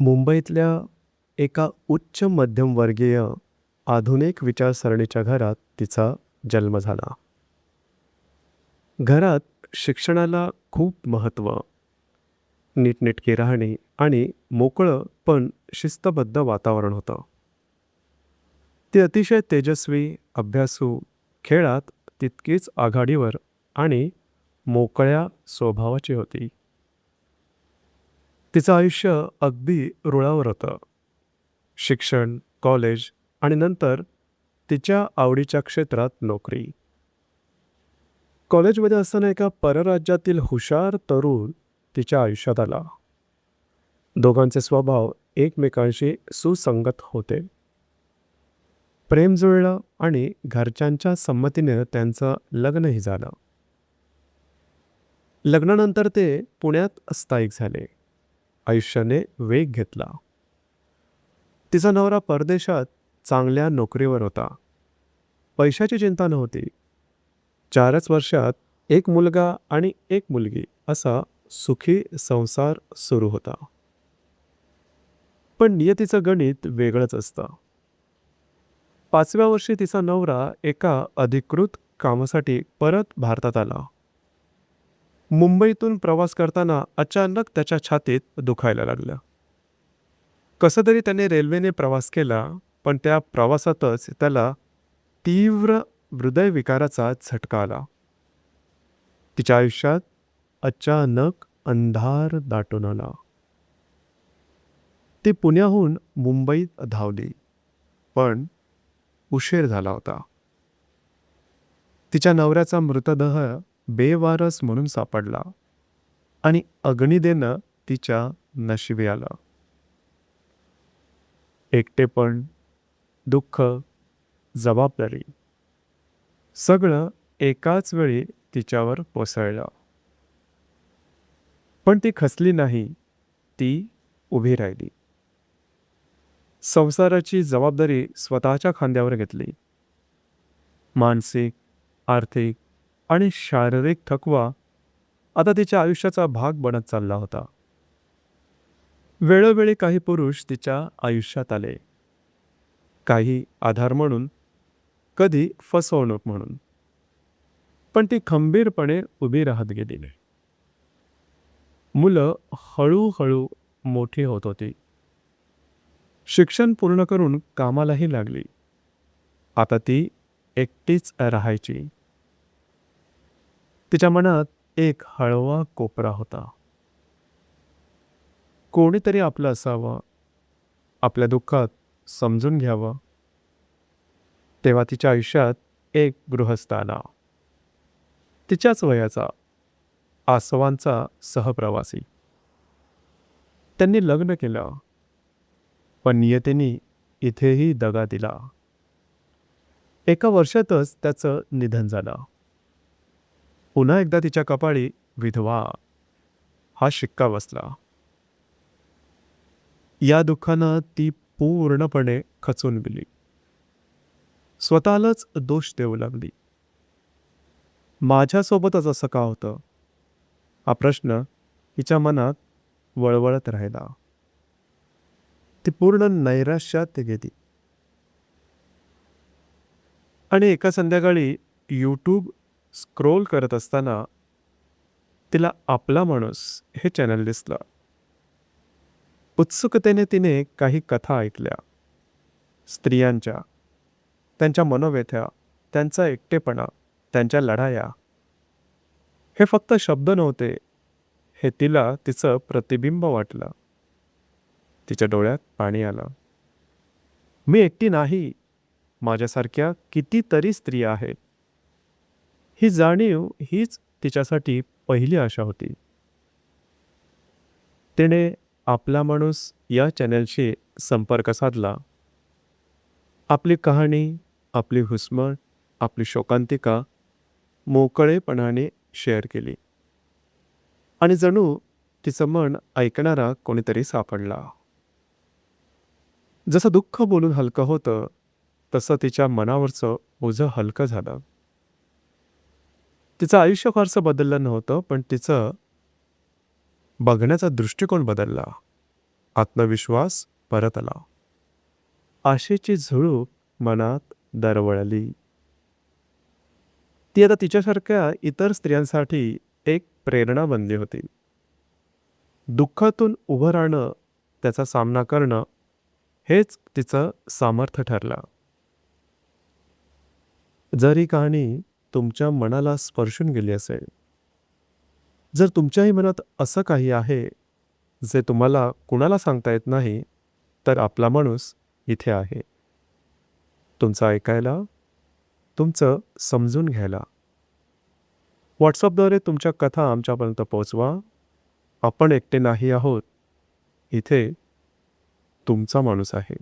मुंबईतल्या एका उच्च मध्यमवर्गीय आधुनिक विचारसरणीच्या घरात तिचा जन्म झाला. घरात शिक्षणाला खूप महत्त्व नीटनेटकी राहणी आणि मोकळं पण शिस्तबद्ध वातावरण होतं. ती अतिशय तेजस्वी अभ्यासू खेळात तितकीच आघाडीवर आणि मोकळ्या स्वभावाची होती. तिचं आयुष्य अगदी रुळावर होतं. शिक्षण कॉलेज आणि नंतर तिच्या आवडीच्या क्षेत्रात नोकरी. कॉलेजमध्ये असताना एका परराज्यातील हुशार तरुण तिच्या आयुष्यात आला. दोघांचे स्वभाव एकमेकांशी सुसंगत होते. प्रेम जुळलं आणि घरच्यांच्या संमतीने त्यांचं लग्नही झालं. लग्नानंतर ते पुण्यात स्थायिक झाले. आयुष्याने वेग घेतला. तिचा नवरा परदेशात चांगल्या नोकरीवर होता. पैशाची चिंता नव्हती. चारच वर्षात एक मुलगा आणि एक मुलगी असा सुखी संसार सुरू होता. पण नियतीचं गणित वेगळंच असतं. पाचव्या वर्षी तिचा नवरा एका अधिकृत कामासाठी परत भारतात आला. मुंबईतून प्रवास करताना अचानक त्याच्या छातीत दुखायला लागलं. कसं तरी त्याने रेल्वेने प्रवास केला पण त्या प्रवासातच त्याला तीव्र हृदयविकाराचा झटका आला. तिच्या आयुष्यात अचानक अंधार दाटून आला. ती पुण्याहून मुंबईत धावली पण उशीर झाला होता. तिच्या नवऱ्याचा मृतदेह बेवारस म्हणून सापडला आणि अग्निदेनं तिच्या नशिबी आलं. एकटेपण दुःख जबाबदारी सगळं एकाच वेळी तिच्यावर कोसळलं. पण ती खचली नाही ती उभी राहिली. संसाराची जबाबदारी स्वतःच्या खांद्यावर घेतली. मानसिक आर्थिक आणि शारीरिक थकवा आता तिच्या आयुष्याचा भाग बनत चालला होता. वेळोवेळी काही पुरुष तिच्या आयुष्यात आले. काही आधार म्हणून कधी फसवणूक म्हणून. पण ती खंबीरपणे उभी राहत गेली. मुलं हळूहळू मोठी होत होती. शिक्षण पूर्ण करून कामालाही लागली. आता ती एकटीच राहायची. तिच्या मनात एक हळवा कोपरा होता. कोणीतरी आपलं असावं आपल्या दुःखात समजून घ्यावं. तेव्हा तिच्या आयुष्यात एक गृहस्थ आला. तिच्याच वयाचा आसवांचा सहप्रवासी. त्यांनी लग्न केलं. पण नियतीने इथेही दगा दिला. एका वर्षातच त्याचं निधन झालं. पुन्हा एकदा तिच्या कपाळी विधवा हा शिक्का बसला. या दुःखानं ती पूर्णपणे खचून गेली. स्वतःलाच दोष देऊ लागली. माझ्यासोबतच असं का होतं? हा प्रश्न हिच्या मनात वळवळत राहिला. ती पूर्ण नैराश्यात गेली. आणि एका संध्याकाळी यूट्यूब स्क्रोल करत असताना तिला आपला माणूस हे चॅनल दिसलं. उत्सुकतेने तिने काही कथा ऐकल्या. स्त्रियांच्या त्यांच्या मनोव्यथ्या त्यांचा एकटेपणा त्यांच्या लढाया. हे फक्त शब्द नव्हते हे तिला तिचं प्रतिबिंब वाटलं. तिच्या डोळ्यात पाणी आलं. मी एकटी नाही. माझ्यासारख्या कितीतरी स्त्रिया आहेत. ही जाणीव हीच तिच्यासाठी पहिली आशा होती. तिने आपला माणूस या चॅनलशी संपर्क साधला. आपली कहाणी आपली हुस्मट आपली शोकांतिका मोकळेपणाने शेअर केली. आणि जणू तिचं मन ऐकणारा कोणीतरी सापडला. जसं दुःख बोलून हलकं होतं तसं तिच्या मनावरचं ओझं हलकं झालं. तिचं आयुष्य फारसं बदललं नव्हतं पण तिचं बघण्याचा दृष्टिकोन बदलला. आत्मविश्वास परत आला. आशेची झुळूक मनात दरवळली. ती आता तिच्यासारख्या इतर स्त्रियांसाठी एक प्रेरणा बनली होती. दुःखातून उभं राहणं त्याचा सामना करणं हेच तिचं सामर्थ्य ठरलं. जर ही कहाणी तुमच्या मनाला स्पर्शून गेली असेल. जर तुमच्याही मनात असं काही आहे जे तुम्हाला कुणाला सांगता येत नाही तर आपला माणूस इथे आहे. तुमचं ऐकायला तुमचं समजून घ्यायला. व्हॉट्सअपद्वारे तुमच्या कथा आमच्यापर्यंत पोहोचवा. आपण एकटे नाही आहोत. इथे तुमचा माणूस आहे.